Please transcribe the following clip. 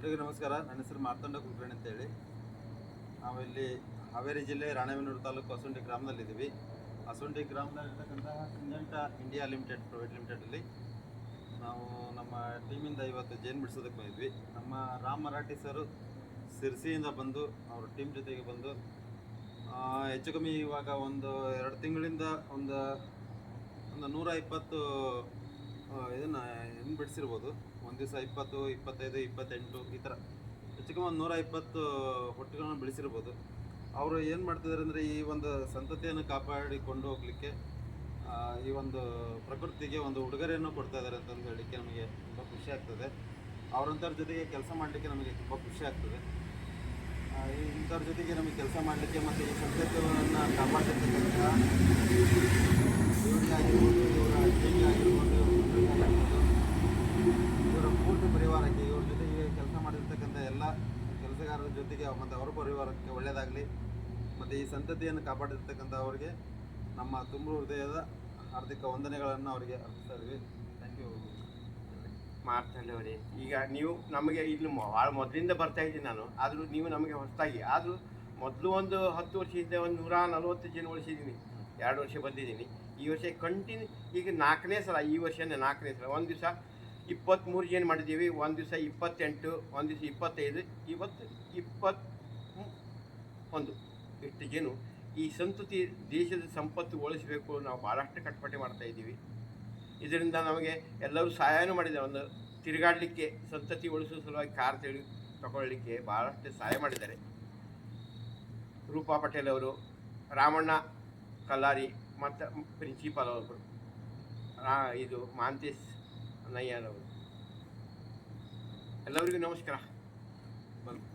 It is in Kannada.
ಎಲ್ರಿಗೂ ನಮಸ್ಕಾರ. ನನ್ನ ಹೆಸರು ಮಾರ್ತಂಡ ಕುಲಕರ್ಣಿ ಅಂತೇಳಿ. ನಾವಿಲ್ಲಿ ಹಾವೇರಿ ಜಿಲ್ಲೆ ರಾಣೆಬೆನ್ನೂರು ತಾಲೂಕು ಅಸುಂಡಿ ಗ್ರಾಮದಲ್ಲಿದ್ದೀವಿ. ಅಸುಂಡಿ ಗ್ರಾಮದಲ್ಲಿರ್ತಕ್ಕಂತಹ ಸಿಂಜಂಟ ಇಂಡಿಯಾ ಲಿಮಿಟೆಡ್ ಪ್ರೈವೇಟ್ ಲಿಮಿಟೆಡಲ್ಲಿ ನಾವು ನಮ್ಮ ಟೀಮಿಂದ ಇವತ್ತು ಜೈನ್ ಬಿಡಿಸೋದಕ್ಕೆ ಬಂದಿದ್ವಿ. ನಮ್ಮ ರಾಮ್ ಮರಾಠಿ ಸರು ಸಿರ್ಸಿಯಿಂದ ಬಂದು ಅವ್ರ ಟೀಮ್ ಜೊತೆಗೆ ಬಂದು ಹೆಚ್ಚು ಕಮ್ಮಿ ಇವಾಗ ಒಂದು ಎರಡು ತಿಂಗಳಿಂದ ಒಂದು ಒಂದು ನೂರ ಇಪ್ಪತ್ತು ಇದನ್ನು ಹೆಂಗ್ ಬಿಡಿಸಿರ್ಬೋದು? ಒಂದು ದಿವಸ ಇಪ್ಪತ್ತು, ಇಪ್ಪತ್ತೈದು, ಇಪ್ಪತ್ತೆಂಟು, ಈ ಥರ ಹೆಚ್ಚಿಗೆ ಒಂದು ನೂರ ಇಪ್ಪತ್ತು ಹೊಟ್ಟೆಗಳನ್ನ ಬೆಳೆಸಿರ್ಬೋದು ಅವರು ಏನು ಮಾಡ್ತಿದ್ದಾರೆ ಅಂದರೆ ಈ ಒಂದು ಸಂತತಿಯನ್ನು ಕಾಪಾಡಿಕೊಂಡು ಹೋಗಲಿಕ್ಕೆ ಈ ಒಂದು ಪ್ರಕೃತಿಗೆ ಒಂದು ಉಡುಗೊರೆಯನ್ನು ಕೊಡ್ತಾ ಇದ್ದಾರೆ ಅಂತಂದು ಹೇಳಲಿಕ್ಕೆ ನಮಗೆ ತುಂಬ ಖುಷಿ ಆಗ್ತದೆ. ಅವರಂಥವ್ರ ಜೊತೆಗೆ ಕೆಲಸ ಮಾಡಲಿಕ್ಕೆ ನಮಗೆ ತುಂಬ ಖುಷಿ ಆಗ್ತದೆ. ಇಂಥವ್ರ ಜೊತೆಗೆ ನಮಗೆ ಕೆಲಸ ಮಾಡಲಿಕ್ಕೆ ಮತ್ತು ಈ ಸಂತತಿಯನ್ನು ಕಾಪಾಡ್ತಿರ್ತಕ್ಕಂಥ ಕೆಲಸಗಾರರ ಜೊತೆಗೆ ಮತ್ತು ಅವರ ಪರಿವಾರಕ್ಕೆ ಒಳ್ಳೆಯದಾಗಲಿ ಮತ್ತು ಈ ಸಂತತಿಯನ್ನು ಕಾಪಾಡಿರ್ತಕ್ಕಂಥ ಅವರಿಗೆ ನಮ್ಮ ತುಂಬ ಹೃದಯದ ಹಾರ್ದಿಕ ವಂದನೆಗಳನ್ನು ಅವರಿಗೆ ಅರ್ಪಿಸ್ತಾ ಇದ್ವಿ. ಥ್ಯಾಂಕ್ ಯು ಅವರೇ. ಈಗ ನೀವು ನಮಗೆ ಇಲ್ಲಿ ಭಾಳ ಮೊದಲಿಂದ ಬರ್ತಾ ಇದ್ದೀನಿ ನಾನು. ಆದರೂ ನೀವು ನಮಗೆ ಹೊಸದಾಗಿ ಆದರೂ ಮೊದಲು ಒಂದು ಹತ್ತು ವರ್ಷ ಹಿಂದೆ ಒಂದು ನೂರ ನಲವತ್ತು ಜನ ಉಳಿಸಿದ್ದೀನಿ ಎರಡು ವರ್ಷ ಬಂದಿದ್ದೀನಿ. ಈ ವರ್ಷ ಕಂಟಿನ್ಯೂ ಈಗ ನಾಲ್ಕನೇ ಸಲ, ಈ ವರ್ಷನೇ ನಾಲ್ಕನೇ ಸಲ. ಒಂದು ದಿವಸ ಇಪ್ಪತ್ತ್ಮೂರು ಜನ ಮಾಡಿದ್ದೀವಿ ಒಂದು ದಿವಸ ಇಪ್ಪತ್ತೆಂಟು, ಒಂದು ದಿವಸ ಇಪ್ಪತ್ತೈದು, ಇವತ್ತು ಇಪ್ಪತ್ತ್ ಒಂದು ಇಷ್ಟು ಜೇನು ಈ ಸಂತತಿ ದೇಶದ ಸಂಪತ್ತು ಉಳಿಸಬೇಕು ನಾವು ಭಾಳಷ್ಟು ಕಟ್ಪಟೆ ಮಾಡ್ತಾ ಇದ್ದೀವಿ. ಇದರಿಂದ ನಮಗೆ ಎಲ್ಲರೂ ಸಹಾಯನೂ ಮಾಡಿದ್ದಾರೆ. ಒಂದು ತಿರುಗಾಡಲಿಕ್ಕೆ ಸಂತತಿ ಉಳಿಸೋ ಸಲುವಾಗಿ ಕಾರ್ ತಿಳಿ, ತಗೊಳ್ಳಿಕ್ಕೆ ಭಾಳಷ್ಟು ಸಹಾಯ ಮಾಡಿದ್ದಾರೆ. ರೂಪಾ ಪಟೇಲ್ ಅವರು, ರಾಮಣ್ಣ ಕಲ್ಲಾರಿ, ಮತ್ತು ಪ್ರಿನ್ಸಿಪಾಲ್ ಅವರು. ಇದು ಮಾಂತೇಶ್ ನಯ್ಯರ್ ಅವರು ಎಲ್ಲರಿಗೂ ನಮಸ್ಕಾರ ಬಂದು